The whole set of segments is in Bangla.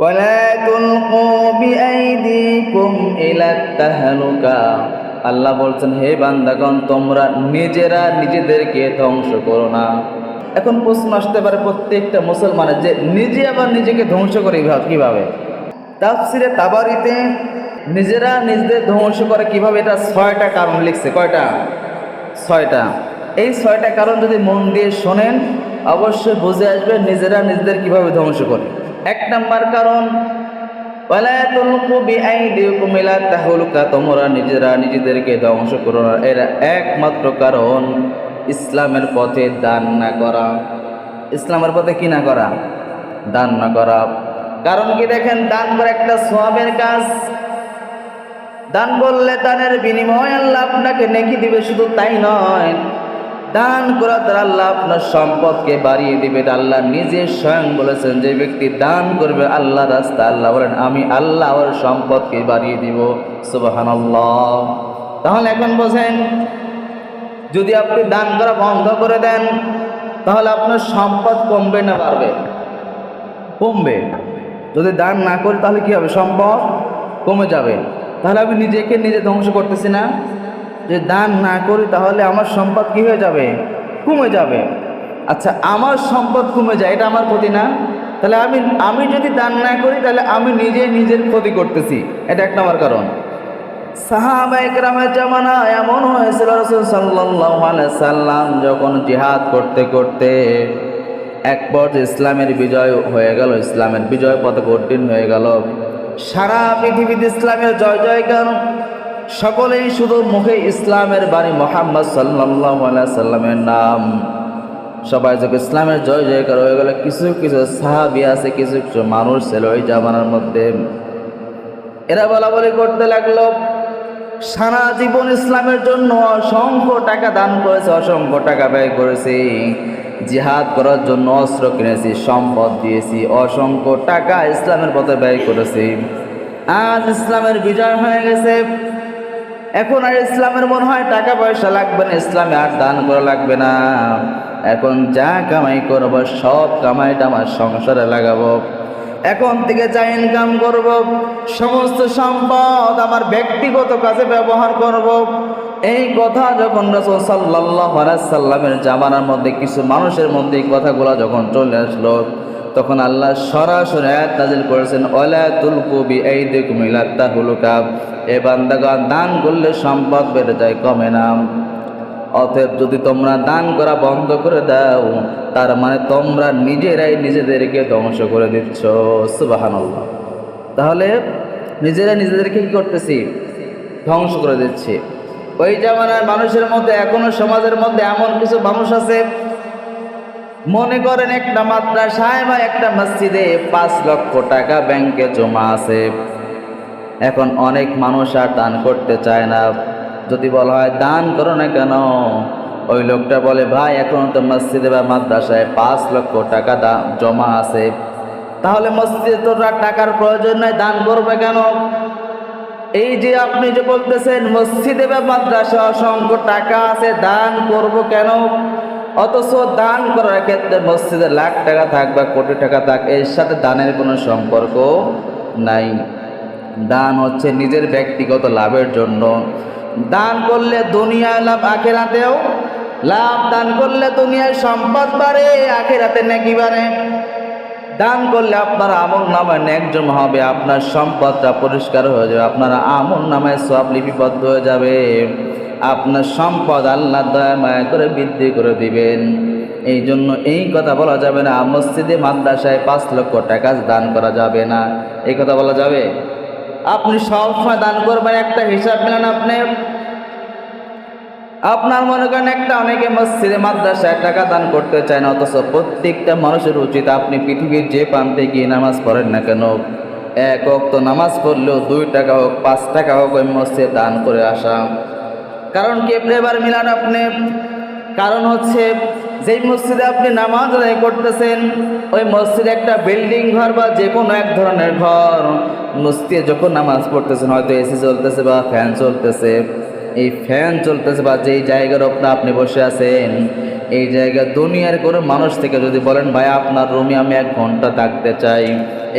ولا تلقوا بأيديكم إلى التهلكة আল্লাহ বলছেন হে বান্দাগণ তোমরা নিজেরা নিজেদেরকে ধ্বংস করো না এখন প্রশ্ন আসতে পারে প্রত্যেকটা মুসলমানের যে নিজে আবার নিজেকে ধ্বংস করে কিভাবে- কিভাবে তাফসিরে তাবারিতে নিজেরা নিজেদের ধ্বংস করে কিভাবে এটা ছয়টা কারণ লিখছে কয়টা ছয়টা এই ছয়টা কারণ যদি মন দিয়ে শোনেন অবশ্যই বুঝে আসবে নিজেরা নিজেদের কিভাবে ধ্বংস করে এক নাম্বার কারণ তোমরা নিজেরা নিজেদেরকে ধ্বংস করো না। এর একমাত্র কারণ, ইসলামের পথে দান না করা। ইসলামের পথে কি না করা? দান না করা। কারণ কি দেখেন, দান করা একটা সোয়াবের কাজ। দান করলে দানের বিনিময় আল্লাহ আপনাকে নেকি দিবে, শুধু তাই নয় দান করার দ্বারা আল্লাহ আপনার সম্পদকে বাড়িয়ে দিবে। আল্লাহ নিজে স্বয়ং বলেছেন, যে ব্যক্তি দান করবে আল্লাহ রাস্তা, আল্লাহ বলেন, আমি আল্লাহ ওর সম্পদকে বাড়িয়ে দিব। সুবাহান তাহলে এখন বোঝেন, যদি আপনি দান করা বন্ধ করে দেন, তাহলে আপনার সম্পদ কমবে না বাড়বে? কমবে। যদি দান না করি, তাহলে কি হবে? সম্পদ কমে যাবে। তাহলে আমি নিজেকে নিজে ধ্বংস করতেছি না? যে দান না করি তাহলে আমার সম্পদ কি হয়ে যাবে? কমে যাবে। আচ্ছা আমার সম্পদ কমে যায়, এটা আমার ক্ষতি না? তাহলে আমি আমি যদি দান না করি, তাহলে আমি নিজে নিজের ক্ষতি করতেছি। এটা এক নম্বর কারণ। সাহাবা একরামের জামানা এমন হয়েছিল রসুল সাল্লাল্লাহু সাল্লাম যখন জিহাদ করতে করতে এক পর্যায়ে ইসলামের বিজয় হয়ে গেল, ইসলামের বিজয় পতাকা উড্ডীন হয়ে গেল। সারা পৃথিবীতে ইসলামের জয় জয়গান সকলেই শুধু মুখে ইসলামের বাণী মোহাম্মদ আলাইহি সাল্লামের নাম। সবাই যখন ইসলামের জয় জয়কার হয়ে গেল কিছু কিছু সাহাবি আছে, কিছু কিছু মানুষ ছিল ওই জামানার মধ্যে। এরা বলা বলি করতে লাগল, সারা জীবন ইসলামের জন্য অসংখ্য টাকা দান করেছে, অসংখ্য টাকা ব্যয় করেছি। জিহাদ করার জন্য অস্ত্র কিনেছি, সম্পদ দিয়েছি, অসংখ্য টাকা ইসলামের পথে ব্যয় করেছি। আজ ইসলামের বিজয় হয়ে গেছে। এখন আর ইসলামের মনে হয় টাকা পয়সা লাগবে না, ইসলামে আর দান করা লাগবে না। এখন যা কামাই করব, সব কামাইটা আমার সংসারে লাগাবো। এখন থেকে যা ইনকাম করব, সমস্ত সম্পদ আমার ব্যক্তিগত কাজে ব্যবহার করব। এই কথা যখন রসুল সাল্লাহ সাল্লামের জামানার মধ্যে কিছু মানুষের মধ্যে এই কথাগুলো যখন চলে আসলো তখন আল্লাহ সরাসরি আয়াত নাজিল করেছেন ওলা তুলকু বি এই দেখুম ইলাত্তাহুলুকা এ বান্দাগান দান করলে সম্পদ বেড়ে যায় কমে না। অতএব যদি তোমরা দান করা বন্ধ করে দাও, তার মানে তোমরা নিজেরাই নিজেদেরকে ধ্বংস করে দিচ্ছ। সুবাহান্লাহ তাহলে নিজেরা নিজেদেরকে কী করতেছি? ধ্বংস করে দিচ্ছি। ওই জামানার মানুষের মধ্যে, এখনও সমাজের মধ্যে এমন কিছু মানুষ আছে মনে করেন একটা মাদ্রাসায় বা একটা মসজিদে পাঁচ লক্ষ টাকা ব্যাংকে জমা আছে। এখন অনেক মানুষ আর দান করতে চায় না। যদি বলা হয় দান করো না কেন? ওই লোকটা বলে, ভাই, এখন তো মসজিদে বা মাদ্রাসায় পাঁচ লক্ষ টাকা জমা আছে। তাহলে মসজিদে তোরা টাকার প্রয়োজন নয় দান করবে কেন? এই যে আপনি যে বলতেছেন, মসজিদে বা মাদ্রাসা অসংখ্য টাকা আছে, দান করব কেন? অথচ দান করার ক্ষেত্রে মসজিদে লাখ টাকা থাক বা কোটি টাকা থাক, এর সাথে দানের কোনো সম্পর্ক নাই। দান হচ্ছে নিজের ব্যক্তিগত লাভের জন্য। দান করলে দুনিয়ায় লাভ, আখেরাতেও লাভ। দান করলে দুনিয়ায় সম্পদ বাড়ে, আখেরাতে নাকি বাড়ে। দান করলে আপনার আমল নামায় ন্যাকজম হবে, আপনার সম্পদটা পরিষ্কার হয়ে যাবে, আপনার আমল নামায় সব লিপিবদ্ধ হয়ে যাবে। আপনার সম্পদ আল্লাহ দয়া মায়া করে বৃদ্ধি করে দিবেন। এই জন্য এই কথা বলা যাবে না, মসজিদে, মাদ্রাসায় পাঁচ লক্ষ টাকা দান করা যাবে না। এই কথা বলা যাবে? আপনি সবসময় দান করবেন, একটা হিসাব মিলান আপনি। আপনার মনে করেন একটা অনেকে মসজিদে, মাদ্রাসায় টাকা দান করতে চায় না, অথচ প্রত্যেকটা মানুষের উচিত আপনি পৃথিবীর যে প্রান্তে গিয়ে নামাজ পড়েন না কেন? এক অক্ত নামাজ পড়লেও দুই টাকা হোক, পাঁচ টাকা হোক ওই মসজিদে দান করে আসা। কারণ কি? এবার মিলান আপনি, কারণ হচ্ছে যেই মসজিদে আপনি নামাজ আদায় করতেছেন, ওই মসজিদে একটা বিল্ডিং ঘর বা যে কোনো এক ধরনের ঘর, মসজিদে যখন নামাজ পড়তেছেন, হয়তো এসি চলতেছে বা ফ্যান চলতেছে, এই ফ্যান চলতেছে বা যেই জায়গার ওপরে আপনি বসে আছেন, এই জায়গায় দুনিয়ার কোনো মানুষ থেকে যদি বলেন, ভাই, আপনার রুমে আমি এক ঘণ্টা থাকতে চাই।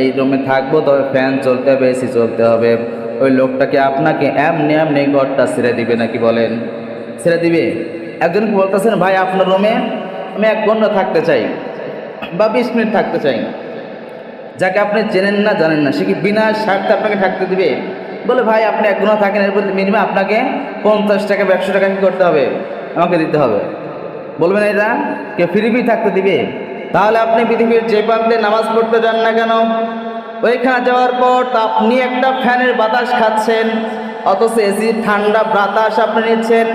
এই রুমে থাকব, তবে ফ্যান চলতে হবে এসি চলতে হবে। ওই লোকটাকে আপনাকে এমনি এমনি ঘরটা ছেড়ে দিবে নাকি বলেন? ছেড়ে দিবে? একজনকে বলতেছেন, ভাই, আপনার রুমে আমি এক ঘণ্টা থাকতে চাই বা বিশ মিনিট থাকতে চাই। যাকে আপনি চেনেন না, জানেন না, সে কি বিনা স্বার্থে আপনাকে থাকতে দিবে? বলে, ভাই, আপনি এক ঘণ্টা থাকেন এর বদলে মিনিমাম আপনাকে পঞ্চাশ টাকা, একশো টাকা কি করতে হবে? আমাকে দিতে হবে। বলবেন, এটা কে ফ্রি ফ্রি থাকতে দিবে? তাহলে আপনি পৃথিবীর যে প্রান্তে নামাজ পড়তে যান না কেন? ওইখানে যাওয়ার পর আপনি একটা ফ্যানের বাতাস খাচ্ছেন, অথচ এসি ঠান্ডা বাতাস আপনি নিচ্ছেন।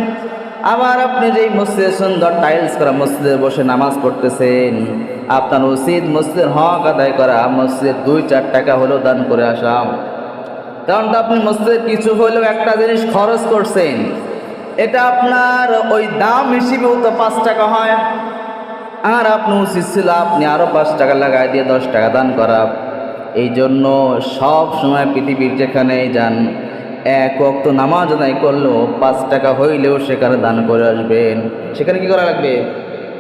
আবার আপনি যেই মসজিদে সুন্দর টাইলস করা মসজিদে বসে নামাজ পড়তেছেন, আপনার উচিত মসজিদের হক আদায় করা, মসজিদের দুই চার টাকা হলেও দান করে আসা। কারণ তো আপনি মসজিদে কিছু হলেও একটা জিনিস খরচ করছেন, এটা আপনার ওই দাম হিসেবেও তো পাঁচ টাকা হয়। আর আপনি উচিত ছিল আপনি আরও পাঁচ টাকা লাগাই দিয়ে দশ টাকা দান করা। এই জন্য সব সময় পৃথিবীর যেখানেই যান, এক অক্ত নামাজ আদায় করলেও পাঁচ টাকা হইলেও সেখানে দান করে আসবেন। সেখানে কি করা লাগবে?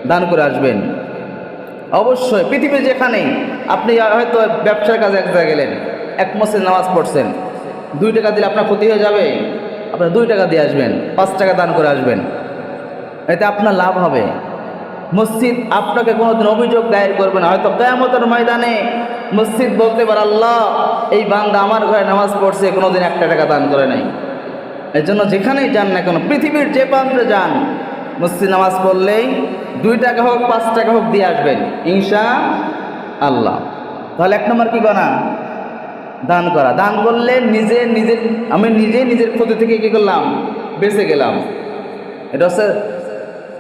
দান করে আসবেন। অবশ্যই পৃথিবীর যেখানেই, আপনি হয়তো ব্যবসার কাজে এক জায়গায় গেলেন, এক মসজিদ নামাজ পড়ছেন, দুই টাকা দিলে আপনার ক্ষতি হয়ে যাবে, আপনার দুই টাকা দিয়ে আসবেন, পাঁচ টাকা দান করে আসবেন। এতে আপনার লাভ হবে। মসজিদ আপনাকে কোনোদিন অভিযোগ দায়ের করবে না, হয়তো কেয়ামতের ময়দানে মসজিদ বলতে পারে, আল্লাহ, এই বান্দা আমার ঘরে নামাজ পড়ছে, কোনোদিন একটা টাকা দান করে নাই। এর জন্য যেখানেই যান না কেন, পৃথিবীর যে প্রান্তে যান, মসজিদ নামাজ পড়লেই দুই টাকা হোক, পাঁচ টাকা হোক দিয়ে আসবেন, ইনশা আল্লাহ। তাহলে এক নম্বর কি করা? দান করা। দান করলে নিজে নিজের, আমি নিজে নিজের ক্ষতি থেকে কী করলাম? বেঁচে গেলাম। এটা হচ্ছে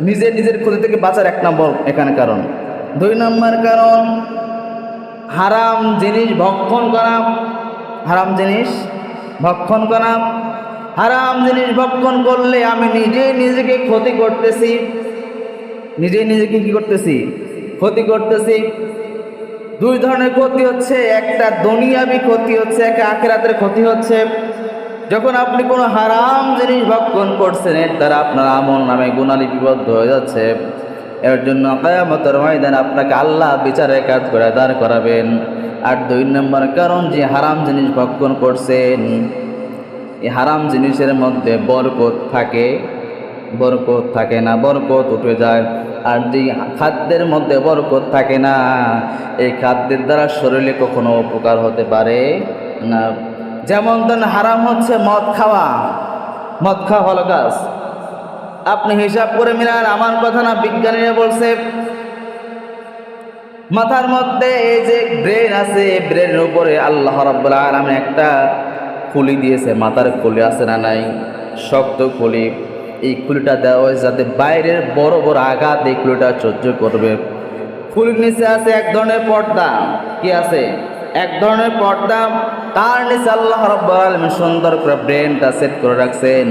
নিজে নিজের ক্ষতি থেকে বাঁচার এক নম্বর এখানে কারণ। দুই নম্বর কারণ হারাম জিনিস ভক্ষণ করা, হারাম জিনিস ভক্ষণ করা। হারাম জিনিস ভক্ষণ করলে আমি নিজে নিজেকে ক্ষতি করতেছি। নিজে নিজেকে কি করতেছি? ক্ষতি করতেছি। দুই ধরনের ক্ষতি হচ্ছে, একটা দুনিয়াবি ক্ষতি হচ্ছে, একটা আখেরাতের ক্ষতি হচ্ছে। যখন আপনি কোনো হারাম জিনিস ভক্ষণ করছেন, এর দ্বারা আপনার আমল নামে গুণালিপিবদ্ধ হয়ে যাচ্ছে। এর জন্য কায়ামতের ময়দান আপনাকে আল্লাহ বিচারে কাজ করে দাঁড় করাবেন। আর দুই নম্বর কারণ যে হারাম জিনিস ভক্ষণ করছেন, এই হারাম জিনিসের মধ্যে বরকত থাকে। বরকত থাকে না, বরকত উঠে যায়। আর যে খাদ্যের মধ্যে বরকত থাকে না, এই খাদ্যের দ্বারা শরীরে কখনো উপকার হতে পারে না। যেমন ধরেন হারাম হচ্ছে মদ খাওয়া। মদ খাওয়া ভালো কাজ। আপনি হিসাব করে মিলান, আমার কথা না বিজ্ঞানীরা বলছে। মাথার মধ্যে এই যে ব্রেন আছে ব্রেনের উপরে আল্লাহ রাব্বুল আলামিন একটা খুলি দিয়েছে। মাথার খুলি আছে না নাই? শক্ত খুলি। এই খুলিটা দেওয়া হয়েছে যাতে বাইরের বড় বড় আঘাত এই খুলিটা সহ্য করবে। খুলির নিচে আছে এক ধরনের পর্দা। কি আছে? এক ধরনের পর্দা। তার নিচে আল্লাহ রাব্বুল সুন্দর করে ব্রেনটা সেট করে রাখছেন।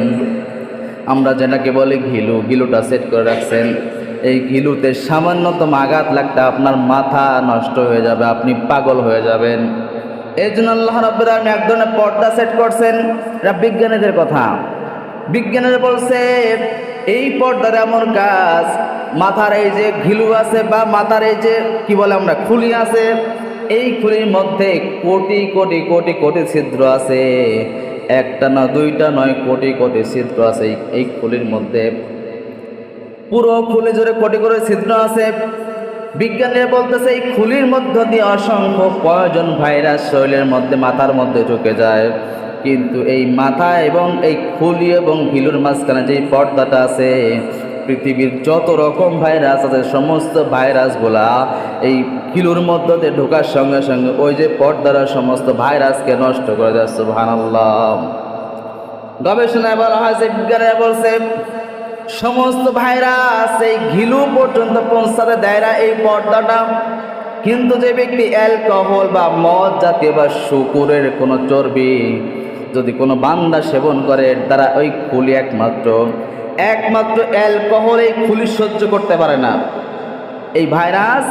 আমরা যেটাকে বলি ঘিলু, ঘিলুটা সেট করে রাখছেন। এই ঘিলুতে সামান্যতম আঘাত লাগতে আপনার মাথা নষ্ট হয়ে যাবে, আপনি পাগল হয়ে যাবেন। এই জন্য আল্লাহ রাব্বুল আলামিন এক ধরনের পর্দা সেট করছেন। এটা বিজ্ঞানীদের কথা। বিজ্ঞানীরা বলছে, এই পর্দার এমন কাজ, মাথার এই যে ঘিলু আছে বা মাথার এই যে, কি বলে আমরা, খুলি আছে, এই খুলির মধ্যে কোটি কোটি কোটি কোটি ছিদ্র আছে। একটা না দুইটা নয়, কোটি কোটি ছিদ্র আছে এই- খুলির মধ্যে। পুরো খুলে জুড়ে কোটি করে ছিদ্র আছে। বিজ্ঞানীরা বলতেছে, এই খুলির মধ্য দিয়ে অসংখ্য কয়জন ভাইরাস শরীরের মধ্যে, মাথার মধ্যে ঢুকে যায়। কিন্তু এই মাথা এবং এই খুলি এবং ঘিলুর মাঝখানে যে পর্দাটা আছে, পৃথিবীর যত রকম ভাইরাস আছে, সমস্ত ভাইরাসগুলা এই কিলুর মধ্য দিয়ে ঢোকার সঙ্গে সঙ্গে ওই যে পর্দারা সমস্ত ভাইরাসকে নষ্ট করে যাচ্ছে ভানাল্লাহ গবেষণায় বলা হয়েছে বিজ্ঞানীরা বলছে, সমস্ত ভাইরাস এই ঘিলু পর্যন্ত পৌঁছাতে দেয় না এই পর্দাটা। কিন্তু যে ব্যক্তি অ্যালকোহল বা মদ জাতীয় বা শুকুরের কোনো চর্বি, যদি কোনো বান্দা সেবন করে তারা ওই খুলি একমাত্র একমাত্র অ্যালকোহল এই খুলি সহ্য করতে পারে না। এই ভাইরাস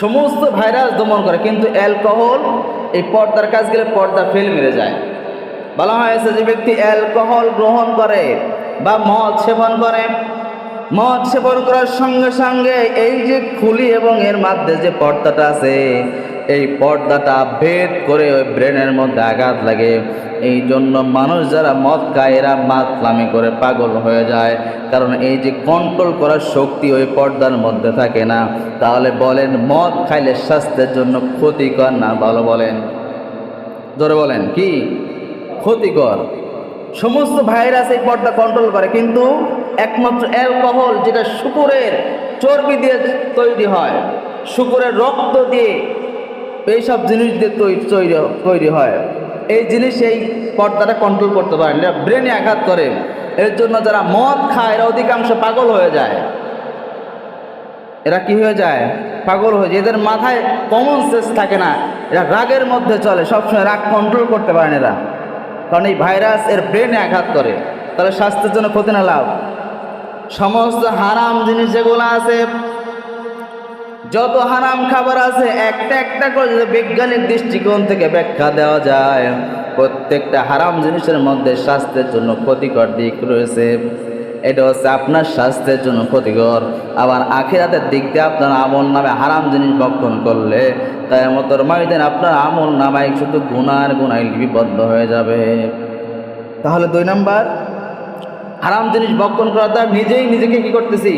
সমস্ত ভাইরাস দমন করে, কিন্তু অ্যালকোহল এই পর্দার কাজ গেলে পর্দা ফেল মেরে যায়। বলা হয়েছে যে ব্যক্তি অ্যালকোহল গ্রহণ করে বা মদ সেবন করে, মদ সেবন করার সঙ্গে সঙ্গে এই যে খুলি এবং এর মাধ্যমে যে পর্দাটা আছে এই পর্দাটা ভেদ করে ওই ব্রেনের মধ্যে আঘাত লাগে। এই জন্য মানুষ যারা মদ খায়, এরা মাতলামি করে পাগল হয়ে যায়। কারণ এই যে কন্ট্রোল করার শক্তি ওই পর্দার মধ্যে থাকে না। তাহলে বলেন, মদ খাইলে স্বাস্থ্যের জন্য ক্ষতিকর না? ভালো বলেন। ধরে বলেন, কি? ক্ষতিকর। সমস্ত ভাইরাস এই পর্দা কন্ট্রোল করে, কিন্তু একমাত্র অ্যালকোহল যেটা শুকুরের চর্বি দিয়ে তৈরি হয়, শুকুরের রক্ত দিয়ে এইসব জিনিস দিয়ে তৈরি তৈরি হয়। এই জিনিস এই পর্দাটা কন্ট্রোল করতে পারে না। ব্রেনে আঘাত করে। এর জন্য যারা মদ খায়, এরা অধিকাংশ পাগল হয়ে যায়। এরা কি হয়ে যায়? পাগল হয়ে যায়। এদের মাথায় কমন সেন্স থাকে না। এরা রাগের মধ্যে চলে। সবসময় রাগ কন্ট্রোল করতে পারে না এরা। কারণ এই ভাইরাস এর ব্রেনে আঘাত করে। তাহলে স্বাস্থ্যের জন্য ক্ষতি না, লাভ? সমস্ত হারাম জিনিস যেগুলো আছে যত হারাম খাবার আছে, একটা একটা করে যদি বৈজ্ঞানিক দৃষ্টিকোণ থেকে ব্যাখ্যা দেওয়া যায়, প্রত্যেকটা হারাম জিনিসের মধ্যে স্বাস্থ্যের জন্য ক্ষতিকর দিক রয়েছে। এটা হচ্ছে আপনার স্বাস্থ্যের জন্য ক্ষতিকর। আবার আখিরাতের দিক দিয়ে আপনার আমল নামে হারাম জিনিস বক্ষণ করলে তাই মতর মাইদিন আপনার আমল নামায় শুধু গুনার গুনায় লিপিবদ্ধ হয়ে যাবে। তাহলে দুই নাম্বার, হারাম জিনিস বক্ষণ করার দ্বারা নিজেই নিজেকে কি করতেছি?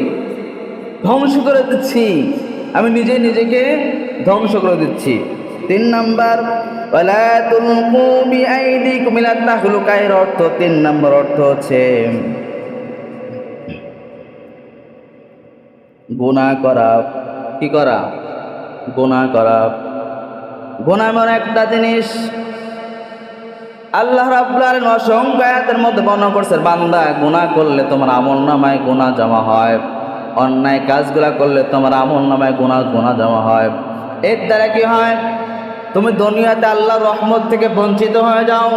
ধ্বংস করে দিচ্ছি। আমি নিজে নিজেকে ধ্বংস করে দিচ্ছি। তিন নাম্বার, ওয়ালা তুলকু বিআইদিকুম ইলা তাহলুকা এর অর্থ, তিন নাম্বার অর্থ হচ্ছে গুনাহ করা। কি করা? গুনাহ করা। গুনাহ এমন একটা জিনিস, আল্লাহ রাব্বুল আলামিন অসংখ্য আয়াতের মধ্যে বর্ণনা করছে বান্দা, গুনাহ করলে তোমার আমল নামায় গুনাহ জমা হয়। অন্যায় কাজগুলা করলে তোমার আমল নামায় গুনাহ গুনাহ জমা হয়। এর দ্বারা কি হয়? তুমি দুনিয়াতে আল্লাহর রহমত থেকে বঞ্চিত হয়ে যাও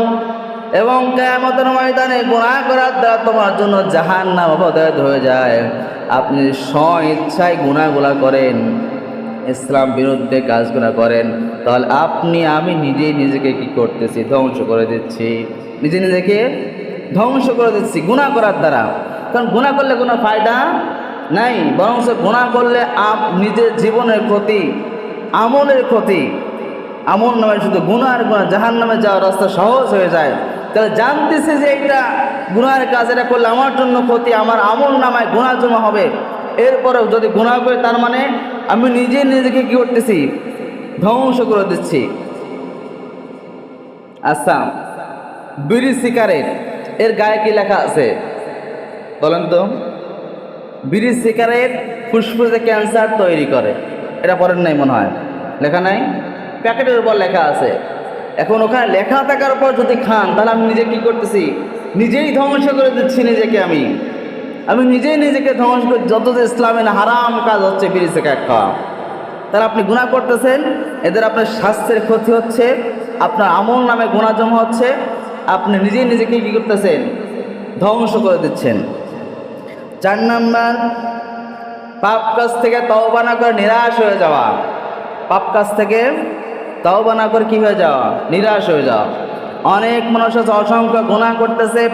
এবং কেয়ামতের ময়দানে গুনাহ করার দ্বারা তোমার জন্য জাহান্নাম অবদায়ত হয়ে যায়। আপনি স্ব ইচ্ছায় গুনাহগুলা করেন, ইসলাম বিরুদ্ধে কাজগুলো করেন, তাহলে আপনি, আমি নিজেই নিজেকে কি করতেছি? ধ্বংস করে দিচ্ছি। নিজে নিজেকে ধ্বংস করে দিচ্ছি গুণা করার দ্বারা। কারণ গুণা করলে কোনো ফায়দা নাই, বরং গুণা করলে আপ নিজের জীবনের ক্ষতি, আমলের ক্ষতি। আমল নামে শুধু গুনার গুণা জাহান নামে যাওয়ার রাস্তা সহজ হয়ে যায়। তাহলে জানতেছে যে এটা গুনার কাজ, এটা করলে আমার জন্য ক্ষতি, আমার আমল নামায় গুণা জমা হবে। এরপরেও যদি গুণা করে, তার মানে আমি নিজে নিজেকে কি করতেছি? ধ্বংস করে দিচ্ছি। আচ্ছা বিড়ি সিগারেট এর গায়ে কি লেখা আছে? বলেন তো। বিড়ি সিগারেট ফুসফুসে ক্যান্সার তৈরি করে। এটা পড়েন নাই মনে হয়? লেখা নাই? প্যাকেটের উপর লেখা আছে। এখন ওখানে লেখা থাকার পর যদি খান, তাহলে আমি নিজে কি করতেছি? নিজেই ধ্বংস করে দিচ্ছি নিজেকে আমি। আমি নিজেই নিজেকে ধ্বংস করে যত যে ইসলামের হারাম কাজ হচ্ছে বিড়ি সিগারেট খাওয়া। তাহলে আপনি গুণা করতেছেন, এদের আপনার স্বাস্থ্যের ক্ষতি হচ্ছে, আপনার আমল নামে গুণা জমা হচ্ছে, আপনি নিজেই নিজেকে কী করতেছেন? ধ্বংস করে দিচ্ছেন। চার নাম্বার, পাপ কাজ থেকে তওবা না করে নিরাশ হয়ে যাওয়া। পাপ কাজ থেকে তওবা না করে কী হয়ে যাওয়া? নিরাশ হয়ে যাওয়া। অনেক মানুষ আছে, অসংখ্য গুণা করতেছে।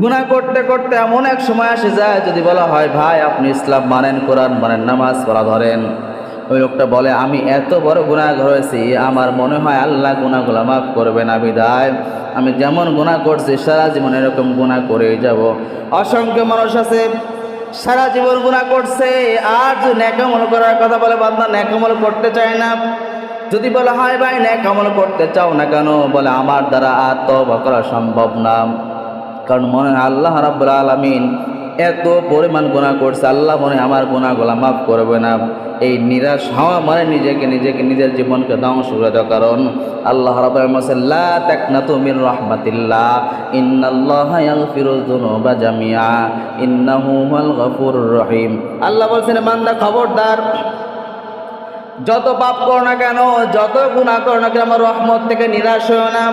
গুণা করতে করতে এমন এক সময় আসে যায় যদি বলা হয়, ভাই, আপনি ইসলাম মানেন, কোরআন মানেন, নামাজ পড়া ধরেন। ওই লোকটা বলে, আমি এত বড় গুণা হয়েছি, আমার মনে হয় আল্লাহ গুণাগুলো মাফ করবে না বিদায়। আমি যেমন গুণা করছি, সারা জীবন এরকম গুণা করেই যাব। অসংখ্য মানুষ আছে, সারা জীবন গুণা করছে, আর ন্যাকামল করার কথা বলে, বান্দা ন্যাকামল করতে চায় না। যদি বলা হয়, ভাই, ন্যাকামল করতে চাও না কেন? বলে, আমার দ্বারা আর তো করা সম্ভব না। কারণ মনে হয় আল্লাহ রাব্বুল আলামিন এত পরিমাণ গুণা করছে, আল্লাহ মনে হয় আমার গুণাগুলা মাফ করবে না। এই নিরাশ হওয়া মানে নিজেকে নিজেকে, নিজের জীবনকে ধ্বংস করে দেওয়া কারণ। আল্লাহ রাবুল্লাহ তাকনাতু মির রাহমাতিল্লাহ ইন্নাহু রহিম। আল্লাহ বলছেন, বান্দা, খবরদার, যত পাপ করো না কেন, যত গুণা করো না কেন, আমার রহমত থেকে নিরাশ হয়েও না।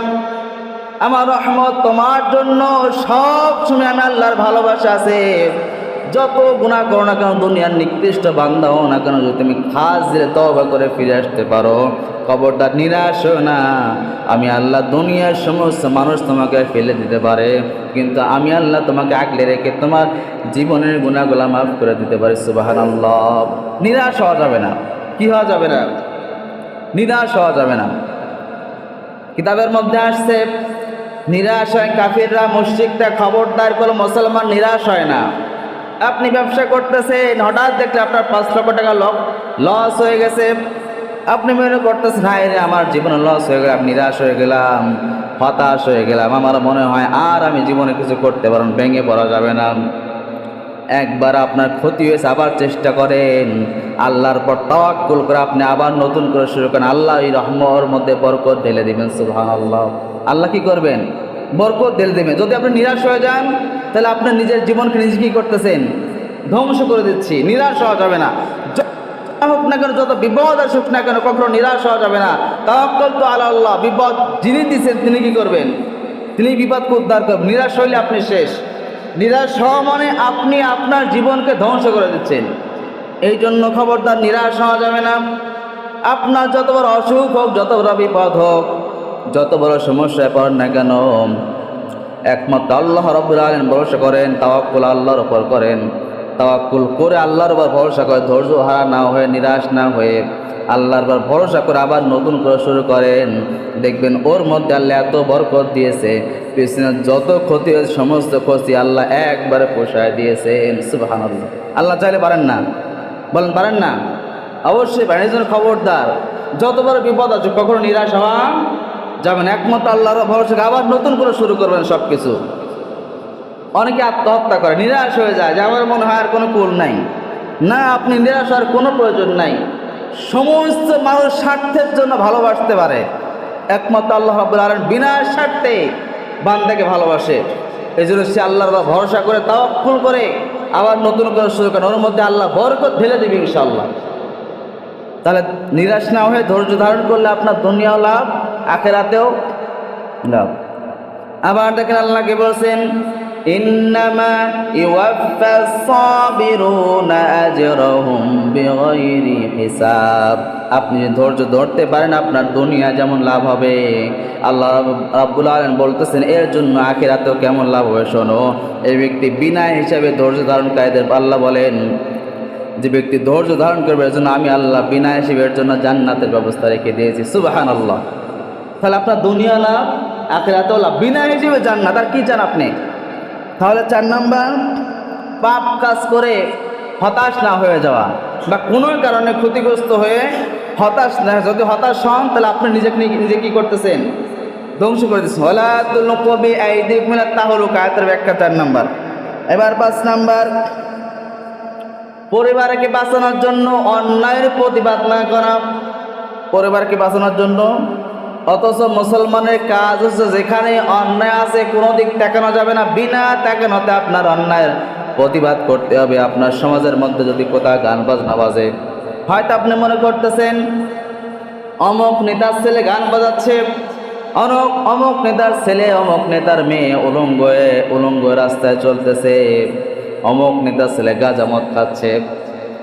আমার রহমত তোমার জন্য সব সময় আমি আল্লাহর ভালোবাসা আছে। যত গুণা করো না কেন, দুনিয়ার নিকৃষ্ট বান্ধা না কেন, যদি তুমি খাস দিলে তবা করে ফিরে আসতে পারো খবরদার নিরাশ না। আমি আল্লাহ দুনিয়ার সমস্ত মানুষ তোমাকে ফেলে দিতে পারে, কিন্তু আমি আল্লাহ তোমাকে আগলে রেখে তোমার জীবনের গুণাগুলা মাফ করে দিতে পারি সুবাহান নিরাশ হওয়া যাবে না। কি হওয়া যাবে না? নিরাশ হওয়া যাবে না। কিতাবের মধ্যে আসছে নিরাশ হয় কাফিররা মসজিদটা খবরদার কোনো মুসলমান নিরাশ হয় না। আপনি ব্যবসা করতেছেন হঠাৎ দেখলে আপনার পাঁচ লক্ষ টাকা লস হয়ে গেছে। আপনি মনে করতেছেন হায় রে আমার জীবনে লস হয়ে গেলাম নিরাশ হয়ে গেলাম হতাশ হয়ে গেলাম। আমার মনে হয় আর আমি জীবনে কিছু করতে পারব না, ভেঙে পড়া যাবে না। একবার আপনার ক্ষতি হয়েছে, আবার চেষ্টা করেন। আল্লাহর পর তাওয়াক্কুল করে আপনি আবার নতুন করে শুরু করেন। আল্লাহ এই রহমর মধ্যে বরকত ঢেলে দিবেন সুবহান আল্লাহ আল্লাহ কি করবেন? বরকত ঢেলে দেবেন। যদি আপনি নিরাশ হয়ে যান, তাহলে আপনার নিজের জীবনকে নিজে কি করতেছেন? ধ্বংস করে দিচ্ছি। নিরাশ হওয়া যাবে না। হোক না কেন, যত বিপদ আসুক না কেন, কখনো নিরাশ হওয়া যাবে না। তাওয়াক্কুল তো আলা আল্লাহ। বিপদ যিনি দিচ্ছেন তিনি কি করবেন? তিনি বিপদকে উদ্ধার করবেন। নিরাশ হইলে আপনি শেষ। নিরাশ হওয়া মানে আপনি আপনার জীবনকে ধ্বংস করে দিচ্ছেন। এই জন্য খবরদার নিরাশ হওয়া যাবে না। আপনার যত বড় অসুখ হোক, যত বড় বিপদ হোক, যত বড় সমস্যায় পড়েন না কেন, একমাত্র আল্লাহ রব্বুল আলম ভরসা করেন, তাওয়াক্কুল আল্লাহর ওপর করেন। তাওয়াক্কুল করে আল্লাহর ওপর ভরসা করে, ধৈর্য হারা না হয়ে, নিরাশ না হয়ে আল্লাহর উপর ভরসা করে আবার নতুন করে শুরু করেন। দেখবেন ওর মধ্যে আল্লাহ এত বরকত দিয়েছে পিছনে যত ক্ষতি হয়েছে, সমস্ত ক্ষতি আল্লাহ একবারে পোষায় দিয়েছেন সুবাহান আল্লাহ চাইলে পারেন না। বলেন, পারেন না? অবশ্যই পারেন জন্য খবরদার। যতবার বিপদ আছে, কখনো নিরাশ হওয়া যাবেন একমাত্র আল্লাহর ভরসা করে আবার নতুন করে শুরু করবেন সব কিছু অনেকে আত্মহত্যা করে, নিরাশ হয়ে যায়, যে আমার মনে হয় আর কোনো কুল নাই। না, আপনি নিরাশ হওয়ার কোনো প্রয়োজন নাই। সমস্ত মানুষ স্বার্থের জন্য ভালোবাসতে পারে। একমাত্র আল্লাহ রাবুল আলম বিনা স্বার্থে বান্দাকে ভালোবাসে। এই জন্য সে আল্লাহর ভরসা করে, তাওয়াক্কুল করে, আবার নতুন করে শুরু করে। ওর মধ্যে আল্লাহ বরকত ঢেলে দেবে ইনশাল্লাহ তাহলে নিরাশ না হয়ে ধৈর্য ধারণ করলে আপনার দুনিয়াও লাভ, আখেরাতেও লাভ। আবার দেখেন আল্লাহকে বলছেন ইন্নামা ইউয়াফা সাবিরুনা আজরাহুম বিগাইরি হিসাব। আপনি ধৈর্য ধরতে পারেন, আপনার দুনিয়া যেমন লাভ হবে। আল্লাহ রাব্বুল আলামিন বলতেছেন, এর জন্য আখিরাতেও কেমন লাভ হবে? শোনো, এই ব্যক্তি বিনা হিসাবে ধৈর্য ধারণ ধারণকারীদের আল্লাহ বলেন, যে ব্যক্তি ধৈর্য ধারণ করবে, এর জন্য আমি আল্লাহ বিনা হিসেবে এর জন্য জান্নাতের ব্যবস্থা রেখে দিয়েছি। সুবাহান আল্লাহ তাহলে আপনার দুনিয়া লাভ, আখেরাতেও লাভ। বিনা হিসেবে জান্নাত, আর কি চান আপনি? তাহলে চার নাম্বার, পাপ কাজ করে হতাশ না হয়ে যাওয়া বা কোনো কারণে ক্ষতিগ্রস্ত হয়ে হতাশ না, যদি হতাশ হন, তাহলে আপনি নিজেকে নিজে কী করতেছেন? ধ্বংস করে দিচ্ছেন হলাতুল কবি ব্যাখ্যা চার নাম্বার। এবার পাঁচ নাম্বার, পরিবারকে বাঁচানোর জন্য অন্যায়ের প্রতিবাদ না করা। পরিবারকে বাঁচানোর জন্য অথচ মুসলমানের কাজ হচ্ছে যেখানে অন্যায় আছে, কোনো দিক তাকানো যাবে না। বিনা তাকানোতে আপনার অন্যায়ের প্রতিবাদ করতে হবে। আপনার সমাজের মধ্যে যদি কোথাও গান বাজনা বাজে। হয়তো আপনি মনে করতেছেন, অমুক নেতার ছেলে গান বাজাচ্ছে অনক অমুক নেতার ছেলে, অমুক নেতার মেয়ে উলঙ্গ উলঙ্গ রাস্তায় চলতেছে। অমুক নেতার ছেলে গাঁজা মদ খাচ্ছে,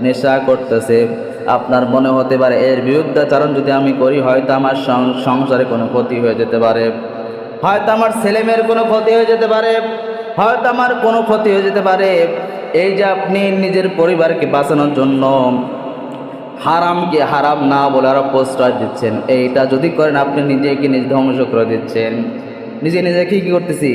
নেশা করতেছে। আপনার মনে হতে পারে, এর বিরুদ্ধাচারণ যদি আমি করি, হয়তো আমার সংসারে কোনো ক্ষতি হয়ে যেতে পারে। হয়তো আমার ছেলে মেয়ের কোনো ক্ষতি হয়ে যেতে পারে। হয়তো আমার কোনো ক্ষতি হয়ে যেতে পারে। এই যে আপনি নিজের পরিবারকে বাঁচানোর জন্য হারামকে হারাম না বলে আরও প্রশ্রয় দিচ্ছেন, এইটা যদি করেন, আপনি নিজেকে নিজে ধ্বংস করে দিচ্ছেন। নিজে নিজে কী, কি করতেছি?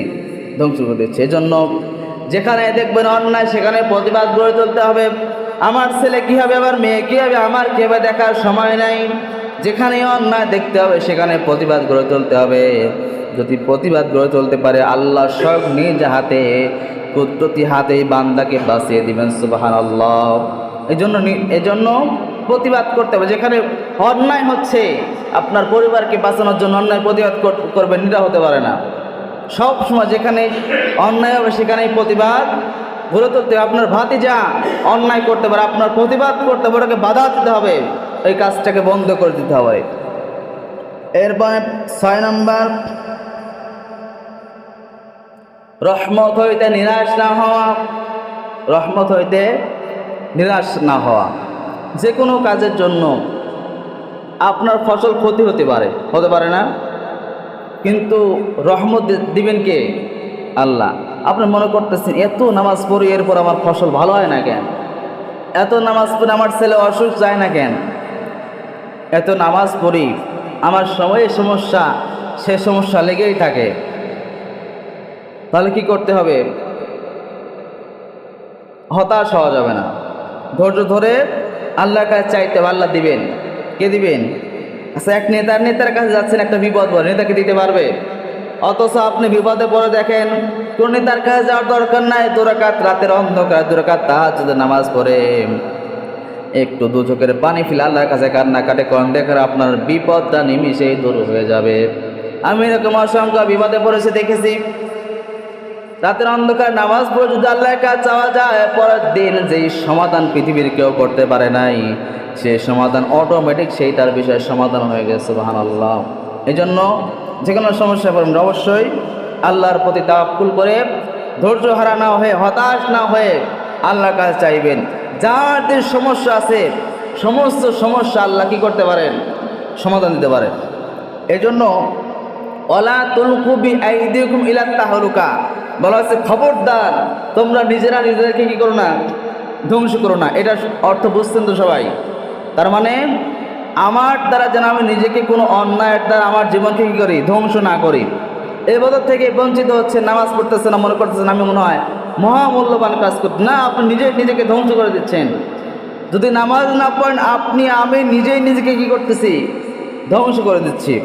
ধ্বংস করে দিচ্ছে। এই জন্য যেখানে দেখবেন অন্যায়, সেখানে প্রতিবাদ গড়ে তুলতে হবে। আমার ছেলে কি হবে, আমার মেয়ে কি হবে, আমার কি দেখার সময় নাই। যেখানে অন্যায় দেখতে হবে, সেখানে প্রতিবাদ গড়ে তুলতে হবে। যদি প্রতিবাদ গড়ে তুলতে পারে, আল্লাহ সব নিজ হাতে, কুদরতি হাতে বান্দাকে বাঁচিয়ে দিবেন সুবাহান আল্লাহ এই জন্য এই জন্য প্রতিবাদ করতে হবে। যেখানে অন্যায় হচ্ছে, আপনার পরিবারকে বাঁচানোর জন্য অন্যায় প্রতিবাদ কর- করবেন নিরা হতে পারে না। সব সময় যেখানে অন্যায় হবে, সেখানেই প্রতিবাদ গড়ে তুলতে হবে আপনার ভাতি যা অন্যায় করতে পারে, আপনার প্রতিবাদ করতে পারে ওটাকে বাধা দিতে হবে। এই কাজটাকে বন্ধ করে দিতে হবে। এরপরে ছয় নম্বর, রহমত হইতে নিরাশ না হওয়া, রহমত হইতে নিরাশ না হওয়া। যে কোনো কাজের জন্য আপনার ফসল ক্ষতি হতে পারে হতে পারে না। কিন্তু রহমত দিবেন কে? আল্লাহ। আপনি মনে করতেছেন, এত নামাজ পড়ি, এরপর আমার ফসল ভালো হয় না কেন? এত নামাজ পড়ে আমার ছেলে অসুখ যায় না কেন? এত নামাজ পড়ি, আমার সময়ে সমস্যা, সে সমস্যা লেগেই থাকে। তাহলে কি করতে হবে? হতাশ হওয়া যাবে না। ধৈর্য ধরে আল্লাহর কাছে চাইতে আল্লাহ দিবেন। কে দিবেন? আচ্ছা এক নেতার নেতার কাছে যাচ্ছেন, একটা বিপদ বলে, নেতাকে দিতে পারবে? অথচ আপনি বিপদে পড়ে দেখেন কোন নেতার কাছে যাওয়ার দরকার নাই। দুরাকাত রাতের অন্ধকার, দুরাকাত তাহাজ্জুদে নামাজ পড়ে। একটু দু চোখের পানি ফেলে আল্লাহর কাছে কান্না কাটে করেন দেখেন আপনার বিপদটা নিমিশেই দূর হয়ে যাবে। আমি এরকম অসংখ্য বিপদে পড়েছে, দেখেছি। রাতের অন্ধকার, নামাজ পড়ে যদি আল্লাহর কাছে চাওয়া যায়, পরের দিন যেই সমাধান পৃথিবীর কেউ করতে পারে নাই, সে সমাধান অটোমেটিক সেই তার বিষয়ে সমাধান হয়ে গেছে বাহান আল্লাহ এই জন্য যে কোনো সমস্যা পড়বেন, অবশ্যই আল্লাহর প্রতি তাওয়াক্কুল করে ধৈর্য হারা না হয়ে, হতাশ না হয়ে আল্লাহর কাছে চাইবেন। যার যে সমস্যা আছে, সমস্ত সমস্যা আল্লাহ কি করতে পারেন? সমাধান দিতে পারেন। এজন্য জন্য অলা তুলকুবি আইদিকুম ইলা তাহলুকা। বলা হচ্ছে, খবরদার, তোমরা নিজেরা নিজেদেরকে কি করো না, ধ্বংস করো না। এটা অর্থ বুঝছেন তো সবাই? তার মানে আমার দ্বারা যেন আমি নিজেকে কোনো অন্যায়ের দ্বারা আমার জীবনকে কী করি? ধ্বংস না করি। এই বদর থেকে বঞ্চিত হচ্ছে, নামাজ পড়তেছে না, মনে করতেছেন আমি মনে হয় মহামূল্যবান কাজ করতে না, আপনি নিজে নিজেকে ধ্বংস করে দিচ্ছেন। যদি নামাজ না পড়েন, আপনি, আমি নিজেই নিজেকে কি করতেছি? ধ্বংস করে দিচ্ছি।